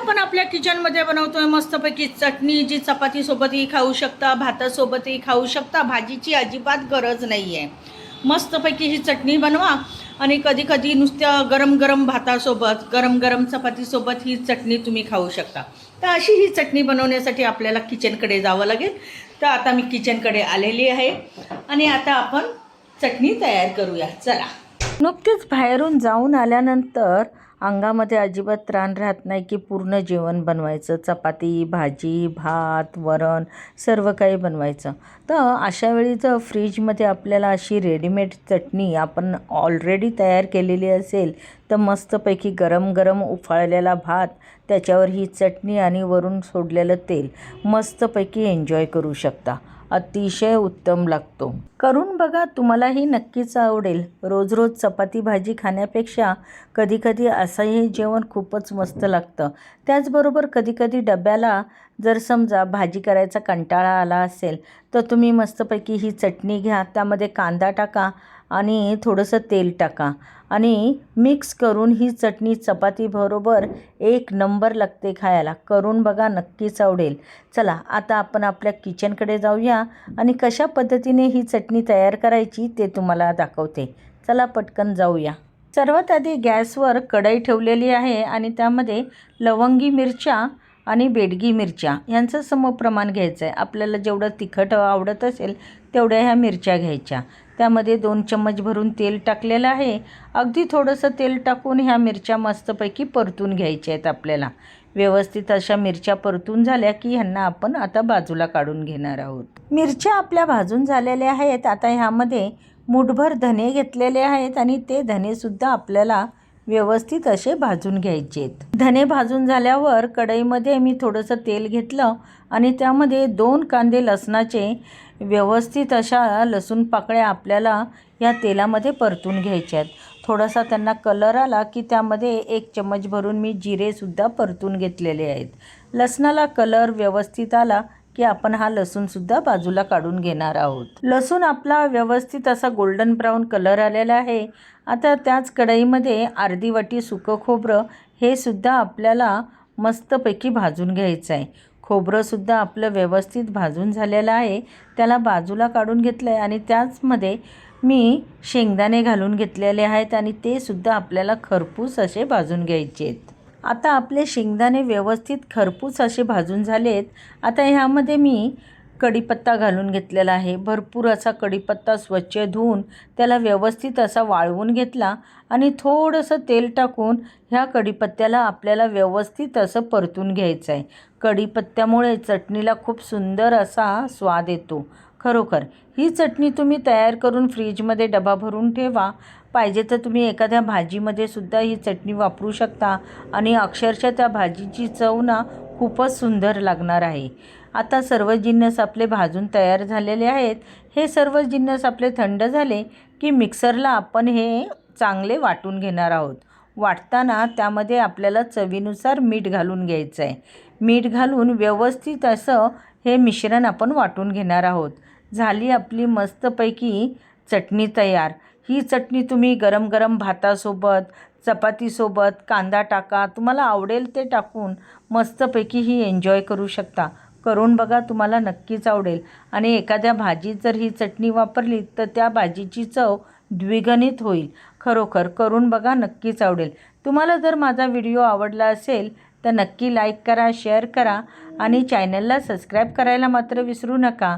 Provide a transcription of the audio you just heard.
आपण आपल्या किचनमध्ये बनवतोय मस्तपैकी चटणी जी चपातीसोबतही खाऊ शकता भातासोबतही खाऊ शकता भाजीची अजिबात गरज नाही आहे मस्तपैकी ही चटणी बनवा आणि कधी कधी नुसत्या गरम गरम भातासोबत गरम गरम चपातीसोबत ही चटणी तुम्ही खाऊ शकता. तर अशी ही चटणी बनवण्यासाठी आपल्याला किचनकडे जावं लागेल. तर आता मी किचनकडे आलेली आहे आणि आता आपण चटणी तयार करूया. चला. नुकतीच बाहेरून जाऊन आल्यानंतर अंगामध्ये अजिबात त्राण राहत नाही की पूर्ण जेवण बनवायचं. चपाती भाजी भात वरण सर्व काही बनवायचं. तर अशा वेळी जर फ्रीजमध्ये आपल्याला अशी रेडीमेड चटणी आपण ऑलरेडी तयार केलेली असेल तर मस्तपैकी गरम गरम उफाळलेला भात त्याच्यावर ही चटणी आणि वरून सोडलेलं तेल मस्तपैकी एन्जॉय करू शकता. अतिशय उत्तम लागतो. करून बघा तुम्हालाही नक्कीच आवडेल. रोज रोज चपाती भाजी खाण्यापेक्षा कधीकधी असंही जेवण खूपच मस्त लागतं. त्याचबरोबर कधीकधी डब्याला जर समजा भाजी करायचा कंटाळा आला असेल तर तुम्ही मस्तपैकी ही चटणी घ्या. त्यामध्ये कांदा टाका आणि थोडंसं तेल टाका. आणि मिक्स करून ही चटणी चपातीबरोबर एक नंबर लागते खायला. करून बघा नक्कीच आवडेल. चला आता आपण आपल्या किचनकडे जाऊया आणि कशा पद्धतीने ही चटणी तयार करायची ते तुम्हाला दाखवते. चला पटकन जाऊया. सर्वात आधी गॅसवर कढई ठेवलेली आहे आणि त्यामध्ये लवंगी मिरच्या आणि बेडगी मिरच्या यांचं समप्रमाण घ्यायचं आहे. आपल्याला जेवढं तिखट आवडत असेल तेवढ्या ह्या मिरच्या घ्यायच्या. त्यामध्ये दोन चम्मच भरून तेल टाकलेलं आहे. अगदी थोडंसं तेल टाकून ह्या मिरच्या मस्तपैकी परतून घ्यायच्या आहेत आपल्याला. व्यवस्थित अशा मिरच्या परतून झाल्या की ह्यांना आपण आता बाजूला काढून घेणार आहोत. मिरच्या आपल्या भाजून झालेल्या आहेत. आता ह्यामध्ये मुठभर धने घेतलेले आहेत आणि ते धनेसुद्धा आपल्याला व्यवस्थित असे भाजून घ्यायचे आहेत धने भाजून झाल्यावर कढईमध्ये मी थोडंसं तेल घेतलं आणि त्यामध्ये दोन कांदे लसणाचे व्यवस्थित अशा लसूण पाकळ्या आपल्याला या तेलामध्ये परतून घ्यायच्या आहेत थोडासा त्यांना कलर आला की त्यामध्ये एक चम्मच भरून मी जिरेसुद्धा परतून घेतलेले आहेत. लसणाला कलर व्यवस्थित आला की आपण हा लसूणसुद्धा बाजूला काढून घेणार आहोत. लसूण आपला व्यवस्थित असा गोल्डन ब्राऊन कलर आलेला आहे. आता त्याच कढईमध्ये अर्धी वाटी सुकं खोबरं हे सुद्धा आपल्याला मस्तपैकी भाजून घ्यायचं आहे. खोबरंसुद्धा आपलं व्यवस्थित भाजून झालेलं आहे. त्याला बाजूला काढून घेतलं आहे आणि त्याचमध्ये मी शेंगदाणे घालून घेतलेले आहेत आणि ते सुद्धा आपल्याला खरपूस असे भाजून घ्यायचे आहेत आता आपले शेंगदाणे व्यवस्थित खरपूस असे भाजून झाले आहेत आता ह्यामध्ये मी कढीपत्ता घालून घेतलेला आहे. भरपूर असा कढीपत्ता स्वच्छ धुवून त्याला व्यवस्थित असा वाळवून घेतला आणि थोडंसं तेल टाकून ह्या कढीपत्त्याला आपल्याला व्यवस्थित असं परतून घ्यायचं आहे. कढीपत्त्यामुळे चटणीला खूप सुंदर असा स्वाद येतो. खरोखर ही चटणी तुम्ही तयार करून फ्रीजमध्ये डबा भरून ठेवा. पाहिजे तर तुम्ही एखाद्या भाजीमध्ये सुद्धा ही चटणी वापरू शकता. आणि अक्षरशः त्या भाजीची चव ना खूपच सुंदर लागणार आहे. आता सर्व जिन्नस आपले भाजून तयार झालेले आहेत. हे सर्व जिन्नस आपले थंड झाले की मिक्सरला आपण हे चांगले वाटून घेणार आहोत. वाटताना त्यामध्ये आपल्याला चवीनुसार मीठ घालून घ्यायचं आहे. मीठ घालून व्यवस्थित असं हे मिश्रण आपण वाटून घेणार आहोत. झाली आपली मस्तपैकी चटणी तयार. ही चटणी तुम्ही गरम गरम भातासोबत चपातीसोबत कांदा टाका तुम्हाला आवडेल ते टाकून मस्तपैकी ही एन्जॉय करू शकता. करून बघा तुम्हाला नक्कीच आवडेल. आणि एखाद्या भाजीत जर ही चटणी वापरली तर त्या भाजीची चव द्विगणित होईल. खरोखर करून बघा नक्कीच आवडेल. तुम्हाला जर माझा व्हिडिओ आवडला असेल तर नक्की लाईक करा शेअर करा आणि चॅनलला सबस्क्राईब करायला मात्र विसरू नका.